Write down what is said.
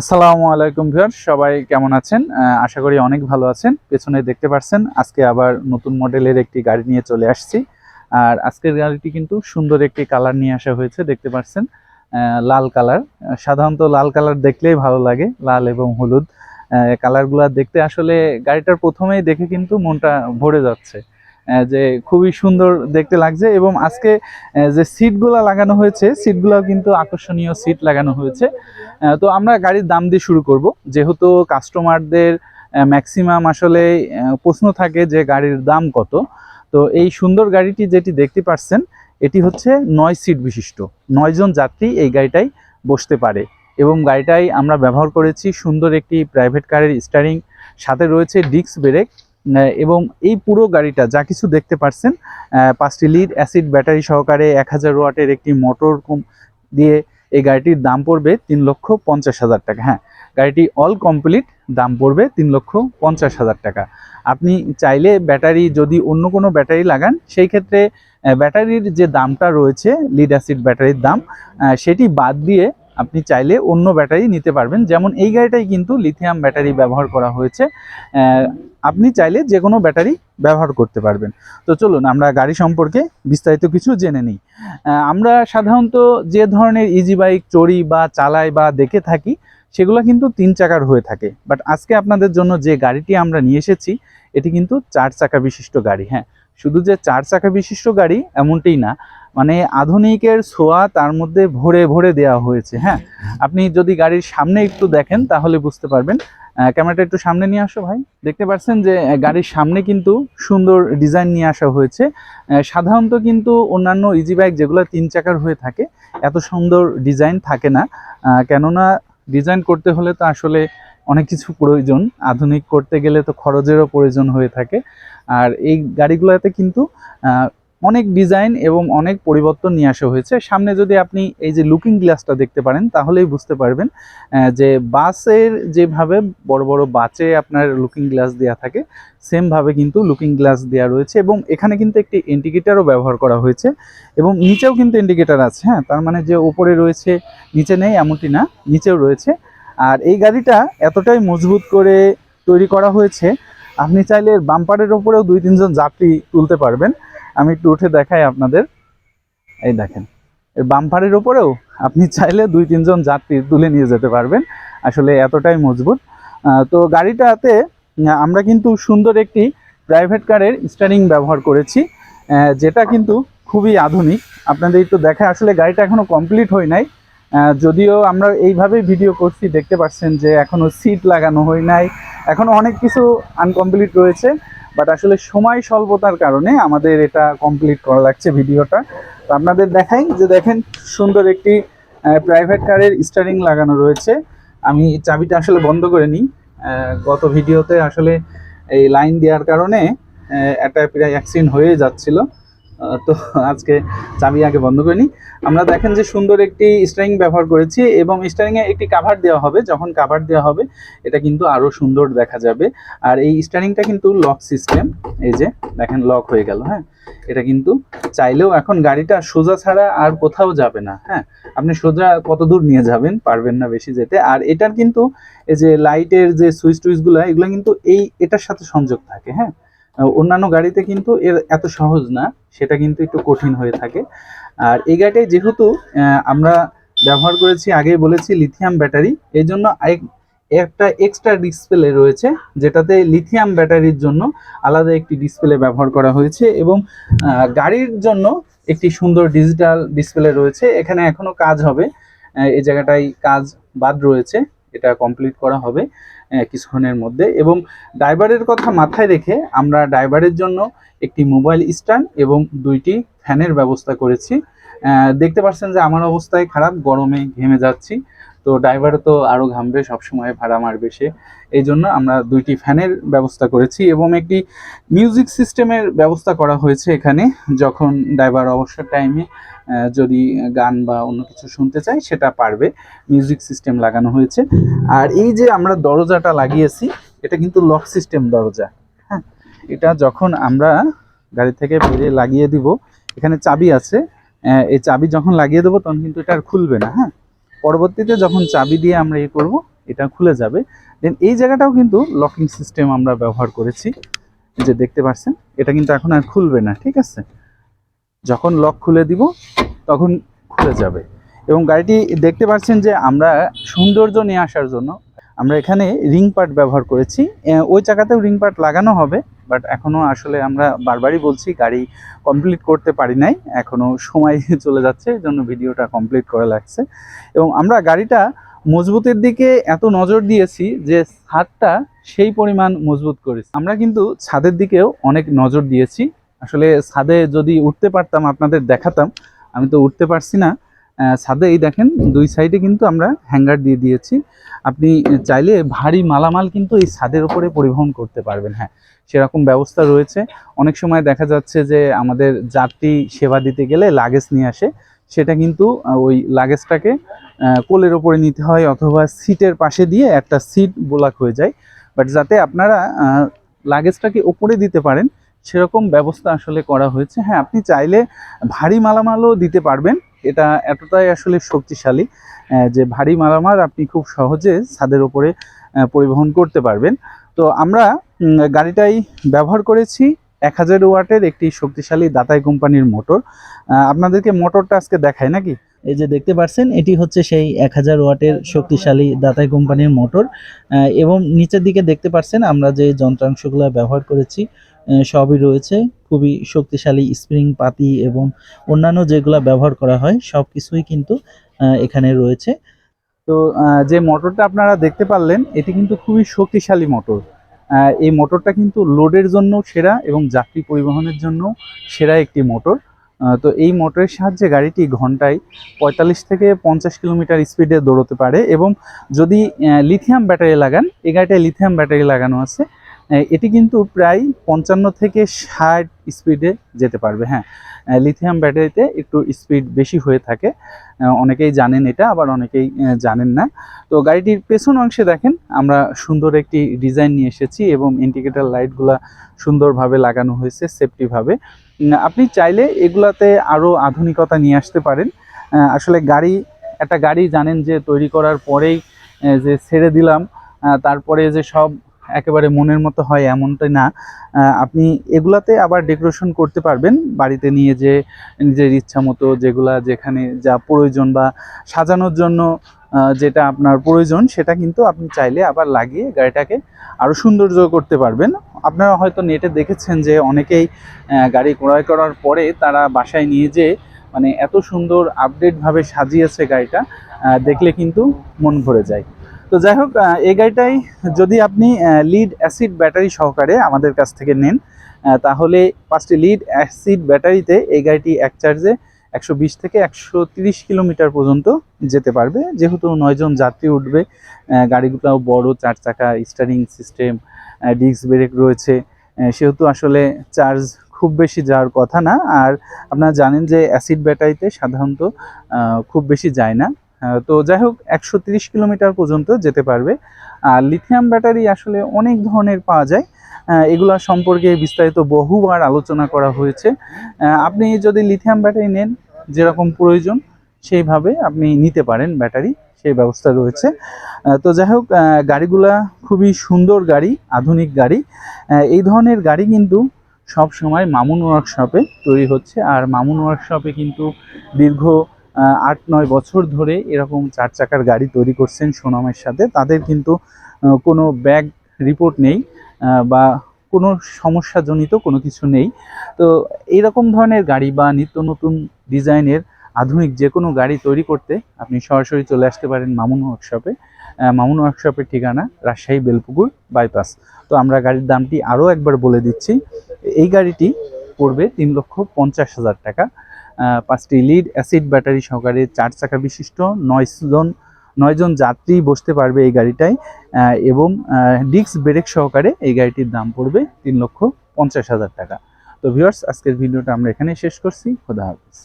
আসসালামু আলাইকুম ভিউয়ার সবাই কেমন আছেন? আশা করি অনেক ভালো আছেন। পেছনে দেখতে পাচ্ছেন আজকে আবার নতুন মডেলের একটি গাড়ি নিয়ে চলে আসছি। আর আজকের গাড়িটি কিন্তু সুন্দর একটি কালার নিয়ে আসা হয়েছে, দেখতে পাচ্ছেন লাল কালার। সাধারণত লাল কালার দেখলেই ভালো লাগে, লাল এবং হলুদ। কালারগুলো দেখতে আসলে গাড়িটার প্রথমেই দেখে কিন্তু মনটা ভরে যাচ্ছে। যে খুবই সুন্দর দেখতে লাগছে এবং আজকে যে সিটগুলো লাগানো হয়েছে, সিটগুলোও কিন্তু আকর্ষণীয় সিট লাগানো হয়েছে। তো আমরা গাড়ির দাম দিয়ে শুরু করব। যেহেতু কাস্টমারদের ম্যাক্সিমাম আসলে প্রশ্ন থাকে যে গাড়ির দাম কত। তো এই সুন্দর গাড়িটি যেটি দেখতে পাচ্ছেন এটি হচ্ছে নয় সিট বিশিষ্ট। নয়জন যাত্রী এই গাড়িটাই বসতে পারে। এবং গাড়িটাই আমরা ব্যবহার করেছি সুন্দর একটি প্রাইভেট কারের স্টারিং সাথে রয়েছে ডিস্ক ব্রেক এবং এই পুরো গাড়িটা যা কিছু দেখতে পাচ্ছেন পাঁচটি লিড অ্যাসিড ব্যাটারি সহকারে এক হাজার ওয়াটের একটি মোটর দিয়ে এই গাড়িটির দাম পড়বে তিন লক্ষ পঞ্চাশ হাজার টাকা। হ্যাঁ গাড়িটি অল কমপ্লিট দাম পড়বে তিন লক্ষ পঞ্চাশ হাজার টাকা। আপনি চাইলে ব্যাটারি যদি অন্য কোনো ব্যাটারি লাগান, সেই ক্ষেত্রে ব্যাটারির যে দামটা রয়েছে লিড অ্যাসিড ব্যাটারির দাম সেটি বাদ দিয়ে আপনি চাইলে অন্য ব্যাটারি নিতে পারবেন। যেমন এই গাড়িটাই কিন্তু লিথিয়াম ব্যাটারি ব্যবহার করা হয়েছে। আপনি চাইলে যে কোনো ব্যাটারি ব্যবহার করতে পারবেন। তো চলুন আমরা গাড়ি সম্পর্কে বিস্তারিত কিছু জেনে নিই। আমরা সাধারণত যে ধরনের ইজি বাইক চড়ি বা চালাই বা দেখে থাকি, সেগুলো কিন্তু তিন চাকার হয়ে থাকে। বাট আজকে আপনাদের জন্য যে গাড়িটি আমরা নিয়ে এসেছি, এটি কিন্তু চার চাকা বিশিষ্ট গাড়ি হ্যাঁ। শুধু যে চার চাকা বিশিষ্ট গাড়ি এমনটাই না মানে আধুনিকের ছোঁয়া তার মধ্যে ভরে ভরে দেওয়া হয়েছে হ্যাঁ? আপনি যদি গাড়ির সামনে একটু দেখেন তাহলে বুঝতে পারবেন। ক্যামেরাটা একটু সামনে নিয়ে আসো ভাই। দেখতে পাচ্ছেন যে গাড়ির সামনে কিন্তু সুন্দর ডিজাইন নিয়ে আসা হয়েছে। সাধারণত কিন্তু অন্যান্য ইজি বাইক যেগুলো তিন চাকার হয়ে থাকে, এত সুন্দর ডিজাইন থাকে না। কেননা ডিজাইন করতে হলে তো আসলে অনেক কিছু প্রয়োজন। আধুনিক করতে গেলে তো খরচেরও প্রয়োজন হয়ে থাকে। আর এই গাড়িগুলোতে কিন্তু অনেক ডিজাইন এবং অনেক পরিবর্তন নিয়ে আসা হয়েছে। সামনে যদি আপনি এই যে লুকিং গ্লাসটা দেখতে পারেন, তাহলেই বুঝতে পারবেন যে বাসের যেভাবে বড় বড় বাসে আপনার লুকিং গ্লাস দেওয়া থাকে, সেমভাবে কিন্তু লুকিং গ্লাস দেওয়া রয়েছে এবং এখানে কিন্তু একটি ইন্ডিকেটারও ব্যবহার করা হয়েছে এবং নিচেও কিন্তু ইন্ডিকেটার আছে। হ্যাঁ তার মানে যে উপরে রয়েছে, নিচে নেই এমনটি না, নিচেও রয়েছে। আর এই গাড়িটা এতটাই মজবুত করে তৈরি করা হয়েছে, আপনি চাইলে বাম্পারের ওপরেও দুই, তিনজন যাত্রী তুলতে পারবেন। আমি একটু উঠে দেখাই আপনাদের। এই দেখেন, এর বাম্পারের ওপরেও আপনি চাইলে দুই, তিনজন যাত্রী তুলে নিয়ে যেতে পারবেন। আসলে এতটাই মজবুত। তো গাড়িটাতে আমরা কিন্তু সুন্দর একটি প্রাইভেট কারের স্টারিং ব্যবহার করেছি যেটা কিন্তু খুবই আধুনিক। আপনাদের একটু দেখা আসলে গাড়িটা এখনও কমপ্লিট হয় নাই। যদিও আমরা এইভাবেই ভিডিও করছি, দেখতে পাচ্ছেন যে এখনও সিট লাগানো হয় নাই। এখনও অনেক কিছু আনকমপ্লিট রয়েছে বাট আসলে সময় স্বল্পতার কারণে আমাদের এটা কমপ্লিট করা লাগছে ভিডিওটা তো আপনাদের দেখাই যে দেখেন সুন্দর একটি প্রাইভেট কারের স্টারিং লাগানো রয়েছে। আমি চাবিটা আসলে বন্ধ করে নিই। গত ভিডিওতে আসলে এই লাইন দেওয়ার কারণে একটা প্রায় অ্যাক্সিডেন্ট হয়ে যাচ্ছিল। তো আজকে চাবি আগে বন্ধ করে নিই। আমরা দেখেন যে সুন্দর একটি স্টারিং ব্যবহার করেছি এবং স্টারিংয়ে একটি কাভার দেওয়া হবে। যখন কাভার দেওয়া হবে, এটা কিন্তু আরও সুন্দর দেখা যাবে। আর এই স্টারিংটা কিন্তু লক সিস্টেম এই যে দেখেন লক হয়ে গেল হ্যাঁ? এটা কিন্তু চাইলেও এখন গাড়িটা সোজা ছাড়া আর কোথাও যাবে না হ্যাঁ? আপনি সোজা কত দূর নিয়ে যাবেন, পারবেন না বেশি যেতে। আর এটার কিন্তু এই যে লাইটের যে সুইচ টুইচগুলো, এগুলো কিন্তু এই, এটার সাথে সংযোগ থাকে হ্যাঁ? অন্যান্য গাড়িতে কিন্তু এর এত সহজ না, সেটা কিন্তু একটু কঠিন হয়ে থাকে। আর এই গাড়িটায় যেহেতু আমরা ব্যবহার করেছি, আগেই বলেছি লিথিয়াম ব্যাটারি এই জন্য একটা এক্সট্রা ডিসপ্লে রয়েছে, যেটাতে লিথিয়াম ব্যাটারির জন্য আলাদা একটি ডিসপ্লে ব্যবহার করা হয়েছে এবং গাড়ির জন্য একটি সুন্দর ডিজিটাল ডিসপ্লে রয়েছে। এখানে এখনও কাজ হবে। এই জায়গাটায় কাজ বাদ রয়েছে। এটা কমপ্লিট করা হবে কিছুক্ষণের মধ্যে। এবং ড্রাইভারের কথা মাথায় রেখে আমরা ড্রাইভারের জন্য একটি মোবাইল স্ট্যান্ড এবং দুইটি ফ্যানের ব্যবস্থা করেছি। দেখতে পাচ্ছেন যে আমার অবস্থায় খারাপ, গরমে ঘেমে যাচ্ছি। তো ড্রাইভার তো আরও ঘামবে, সবসময় ভাড়া মারবে সে। এই জন্য আমরা দুইটি ফ্যানের ব্যবস্থা করেছি এবং একটি মিউজিক সিস্টেমের ব্যবস্থা করা হয়েছে এখানে, যখন ড্রাইভার অবসর টাইমে যদি গান বা অন্য কিছু শুনতে চাই সেটা পারবে। মিউজিক সিস্টেম লাগানো হয়েছে। আর এই যে আমরা দরজাটা লাগিয়েছি, এটা কিন্তু লক সিস্টেম দরজা। হ্যাঁ এটা যখন আমরা গাড়ি থেকে বেরিয়ে লাগিয়ে দিব, এখানে চাবি আছে। এই চাবি যখন লাগিয়ে দেবো, তখন কিন্তু এটা আর খুলবে না। হ্যাঁ পরবর্তীতে যখন চাবি দিয়ে আমরা ইয়ে করব, এটা খুলে যাবে। দেন এই জায়গাটাও কিন্তু লকিং সিস্টেম আমরা ব্যবহার করেছি। যে দেখতে পাচ্ছেন, এটা কিন্তু এখন আর খুলবে না, ঠিক আছে? যখন লক খুলে দিব, তখন খুলে যাবে। এবং গাড়িটি দেখতে পাচ্ছেন যে আমরা সৌন্দর্য নিয়ে আসার জন্য আমরা এখানে রিং পার্ট ব্যবহার করেছি। ওই চাকাতেও রিং পার্ট লাগানো হবে বাট এখনও আসলে আমরা বারবারই বলছি গাড়ি কমপ্লিট করতে পারি নাই। এখনও সময় চলে যাচ্ছে এই জন্য ভিডিওটা কমপ্লিট করা লাগছে। এবং আমরা গাড়িটা মজবুতের দিকে এত নজর দিয়েছি যে ছাদটা সেই পরিমাণ মজবুত করেছি। আমরা কিন্তু ছাদের দিকেও অনেক নজর দিয়েছি। আসলে ছাদে যদি উঠতে পারতাম, আপনাদের দেখাতাম, আমি তো উঠতে পারছি না। ছাদে এই দেখেন, দুই সাইডে কিন্তু আমরা হ্যাঙ্গার দিয়ে দিয়েছি। আপনি চাইলে ভারী মালামাল কিন্তু এই ছাদের উপরে পরিবহন করতে পারবেন হ্যাঁ। সেরকম ব্যবস্থা রয়েছে। অনেক সময় দেখা যাচ্ছে যে আমাদের যাত্রী সেবা দিতে গেলে লাগেজ নিয়ে আসে। সেটা কিন্তু ওই লাগেজটাকে কোলের ওপরে নিতে হয় অথবা সিটের পাশে দিয়ে একটা সিট ব্লক হয়ে যায়। বাট যাতে আপনারা লাগেজটাকে ওপরে দিতে পারেন সেরকম ব্যবস্থা আসলে করা হয়েছে। হ্যাঁ আপনি চাইলে ভারী মালামালও দিতে পারবেন। এটা এতটাই আসলে শক্তিশালী যে ভারী মালামাল আপনি খুব সহজে ছাদের ওপরে পরিবহন করতে পারবেন। তো আমরা গাড়িটাই ব্যবহার করেছি। এক হাজার ওয়াটের একটি শক্তিশালী দাতাই কোম্পানির মোটর। আপনাদেরকে মোটরটা আজকে দেখায় নাকি? এই যে দেখতে পাচ্ছেন এটি হচ্ছে সেই এক হাজার ওয়াটের শক্তিশালী দাতাই কোম্পানির মোটর। এবং নিচের দিকে দেখতে পাচ্ছেন আমরা যে যন্ত্রাংশগুলো ব্যবহার করেছি সবই রয়েছে। খুবই শক্তিশালী স্প্রিং পাতি এবং অন্যান্য যেগুলো ব্যবহার করা হয় সব কিছুই কিন্তু এখানে রয়েছে। তো যে মোটরটা আপনারা দেখতে পারলেন, এটি কিন্তু খুবই শক্তিশালী মোটর। এই মোটরটা কিন্তু লোডের জন্য সেরা এবং যাত্রী পরিবহনের জন্য সেরা একটি মোটর। তো এই মোটরের সাহায্যে গাড়িটি ঘন্টায় পঁয়তাল্লিশ থেকে পঞ্চাশ কিলোমিটার স্পিডে দৌড়তে পারে এবং যদি লিথিয়াম ব্যাটারি লাগান, এই গাড়িটায় লিথিয়াম ব্যাটারি লাগানো আছে এটি কিন্তু প্রায় পঞ্চান্ন থেকে ষাট স্পিডে যেতে পারবে হ্যাঁ। লিথিয়াম ব্যাটারিতে একটু স্পিড বেশি হয়ে থাকে। অনেকেই জানেন এটা, আবার অনেকেই জানেন না। তো গাড়িটির পেছন অংশে দেখেন, আমরা সুন্দর একটি ডিজাইন নিয়ে এসেছি এবং ইন্ডিকেটার লাইটগুলা সুন্দরভাবে লাগানো হয়েছে সেফটিভাবে। আপনি চাইলে এগুলাতে আরও আধুনিকতা নিয়ে আসতে পারেন। আসলে গাড়ি, একটা গাড়ি জানেন যে তৈরি করার পরেই যে ছেড়ে দিলাম তারপরে যে সব একেবারে মনের মতো হয় এমনটাই না। আপনি এগুলাতে আবার ডেকোরেশন করতে পারবেন। বাড়িতে নিয়ে যে নিজের ইচ্ছা মতো যেগুলা যেখানে যা প্রয়োজন বা সাজানোর জন্য যেটা আপনার প্রয়োজন, সেটা কিন্তু আপনি চাইলে আবার লাগিয়ে গাড়িটাকে আরও সৌন্দর্য করতে পারবেন। আপনারা হয়তো নেটে দেখেছেন যে অনেকেই গাড়ি ক্রয় করার পরে তারা বাসায় নিয়ে যেয়ে মানে এত সুন্দর আপডেটভাবে সাজিয়েছে গাড়িটা দেখলে কিন্তু মন ভরে যায়। তো যাই হোক এই গাড়িটাই যদি আপনি লিড অ্যাসিড ব্যাটারি সহকারে আমাদের কাছ থেকে নেন তাহলে পাঁচটি লিড অ্যাসিড ব্যাটারিতে এই গাড়িটি এক চার্জে একশো বিশ থেকে একশো কিলোমিটার পর্যন্ত যেতে পারবে। যেহেতু নয়জন যাত্রী উঠবে গাড়িগুলোও বড়, চার চাকা স্টারিং সিস্টেম ডিস্ক ব্রেক রয়েছে সেহেতু আসলে চার্জ খুব বেশি যাওয়ার কথা না। আর আপনারা জানেন যে অ্যাসিড ব্যাটারিতে সাধারণত খুব বেশি যায় না। তো যাই হোক, একশো কিলোমিটার পর্যন্ত যেতে পারবে। আর লিথিয়াম ব্যাটারি আসলে অনেক ধরনের পাওয়া যায়। এগুলা সম্পর্কে বিস্তারিত বহুবার আলোচনা করা হয়েছে। আপনি যদি লিথিয়াম ব্যাটারি নেন, যেরকম প্রয়োজন, সেইভাবে আপনি নিতে পারেন ব্যাটারি সেই ব্যবস্থা রয়েছে। তো যাই হোক গাড়িগুলা খুবই সুন্দর গাড়ি, আধুনিক গাড়ি। এই ধরনের গাড়ি কিন্তু সব সময় মামুন ওয়ার্কশপে তৈরি হচ্ছে। আর মামুন ওয়ার্কশপে কিন্তু দীর্ঘ আট নয় বছর ধরে এরকম চার চাকার গাড়ি তৈরি করছেন সুনামের সাথে। তাদের কিন্তু কোনো ব্যাগ রিপোর্ট নেই বা কোনো সমস্যাজনিত কোনো কিছু নেই। তো এইরকম ধরনের গাড়ি বা নিত্য নতুন ডিজাইনের আধুনিক যে কোনো গাড়ি তৈরি করতে আপনি সরাসরি চলে আসতে পারেন মামুন ওয়ার্কশপে মামুন ওয়ার্কশপের ঠিকানা রাজশাহী বেলপুকুর বাইপাস তো আমরা গাড়ির দামটি আরও একবার বলে দিচ্ছি। এই গাড়িটি পড়বে তিন লক্ষ পঞ্চাশ হাজার টাকা। পাঁচটি লিড অ্যাসিড ব্যাটারি সহকারে চার চাকা বিশিষ্ট নয়জন নয়জন যাত্রী বসতে পারবে এই গাড়িটায় এবং ডিস্ক ব্রেক সহকারে এই গাড়িটির দাম পড়বে তিন লক্ষ পঞ্চাশ হাজার টাকা। তো ভিউয়ার্স আজকের ভিডিওটা আমরা এখানে শেষ করছি। খোদা হাফিজ।